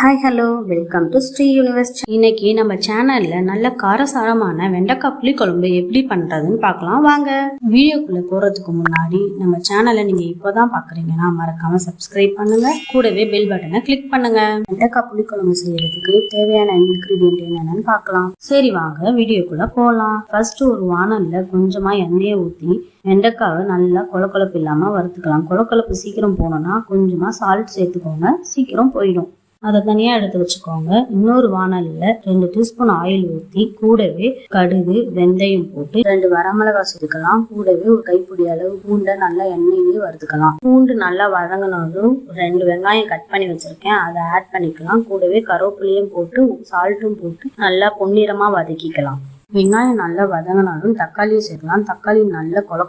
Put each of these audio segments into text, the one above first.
Hi hello welcome to Sri Universe இன்னைக்கு நம்ம சேனல்ல நல்ல காரசாரமான வெண்டைக்காய் புளி குழம்பு எப்படி பண்றதுன்னு பார்க்கலாம். வாங்க. வீடியோக்குள்ள போறதுக்கு முன்னாடி நம்ம சேனலை நீங்க இப்போதான் பாக்குறீங்கன்னா மறக்காம சப்ஸ்கிரைப் பண்ணுங்க. கூடவே பெல் பட்டனை கிளிக் பண்ணுங்க. வெண்டைக்காய் புளி குழம்பு செய்யறதுக்கு தேவையான இன்கிரீடியன்ட் என்னென்னு பார்க்கலாம். சரி வாங்க. வீடியோக்குள்ள போகலாம் ஃபர்ஸ்ட் ஒரு வானல்ல கொஞ்சமா எண்ணெயை ஊத்தி வெண்டைக்காவை நல்லா கொலக்கொலப்பு இல்லாம வறுத்துக்கலாம். கொலக்கொலப்பு சீக்கிரம் போனோம்னா கொஞ்சமா சால்ட் சேர்த்துக்கோங்க. சீக்கிரம் போயிடும். அதை தனியாக எடுத்து வச்சுக்கோங்க. இன்னொரு வானலில் ரெண்டு டீஸ்பூன் ஆயில் ஊற்றி கூடவே கடுகு வெந்தயம் போட்டு ரெண்டு வரமிளகாய் சுருக்கலாம் கூடவே ஒரு கைப்பிடி அளவு பூண்டை நல்லா எண்ணெயிலேயே வறுத்துக்கலாம். பூண்டு நல்லா வதங்கினதும் ரெண்டு வெங்காயம் கட் பண்ணி வச்சிருக்கேன். அதை ஆட் பண்ணிக்கலாம். கூடவே கருவேப்பிலையும் போட்டு சால்ட்டும் போட்டு நல்லா பொன்னிறமாக வதக்கிக்கலாம். வெங்காயம் நல்லா வதங்கினாலும் தக்காளியை சேர்க்கலாம். தக்காளி நல்லா கொல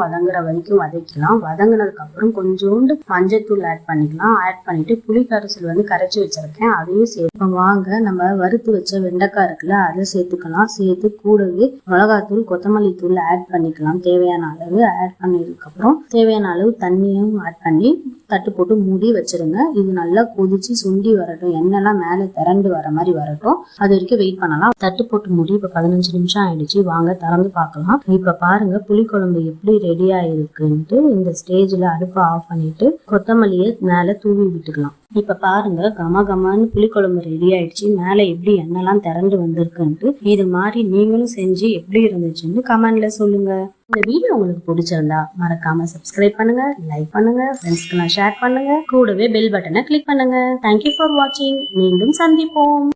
வதங்குற வரைக்கும் வதக்கலாம் வதங்கினதுக்கு அப்புறம் கொஞ்சோண்டு மஞ்சத்தூள் ஆட் பண்ணிக்கலாம். ஆட் பண்ணிட்டு புளி கரைசல் வந்து கரைச்சி வச்சிருக்கேன். அதையும் சேர்ப்போம் வாங்க. நம்ம வறுத்து வச்ச வெண்டைக்காய் இருக்குல்ல அதை சேர்த்துக்கலாம். சேர்த்து கூடவே மிளகாத்தூள் கொத்தமல்லி தூள் ஆட் பண்ணிக்கலாம். தேவையான அளவு ஆட் பண்ணதுக்கு அப்புறம் தேவையான அளவு தண்ணியும் ஆட் பண்ணி தட்டு போட்டு மூடி வச்சிருங்க. இது நல்லா கொதிச்சு சுண்டி வரட்டும். எண்ணெய்லாம் மேலே திரண்டு வர மாதிரி வரட்டும். அது வரைக்கும் வெயிட் பண்ணலாம். தட்டு போட்டு மூடி இப்போ பதினஞ்சு நிமிஷம் ஆயிடுச்சு. வாங்க திறந்து பார்க்கலாம். இப்போ பாருங்க புளிக்குழம்பு எப்படி ரெடி ஆயிருக்குன்ட்டு இந்த ஸ்டேஜில் அடுப்பை ஆஃப் பண்ணிட்டு கொத்தமல்லியை மேலே தூவி விட்டுக்கலாம். இப்ப பாருங்க கம கமன்னு புளிக்குழம்பு ரெடி ஆயிடுச்சு. மேல எப்படி எண்ணெய்லாம் திரண்டு வந்திருக்குன்ட்டு இது மாதிரி நீங்களும் செஞ்சு எப்படி இருந்துச்சுன்னு கமெண்ட்ல சொல்லுங்க. இந்த வீடியோ உங்களுக்கு பிடிச்சிருந்தா மறக்காம சப்ஸ்கிரைப் பண்ணுங்க லைக் பண்ணுங்க ஃப்ரெண்ட்ஸ்க்கு ஷேர் பண்ணுங்க. கூடவே பெல் பட்டனை கிளிக் பண்ணுங்க. தேங்க்யூ ஃபார் வாட்சிங் மீண்டும் சந்திப்போம்.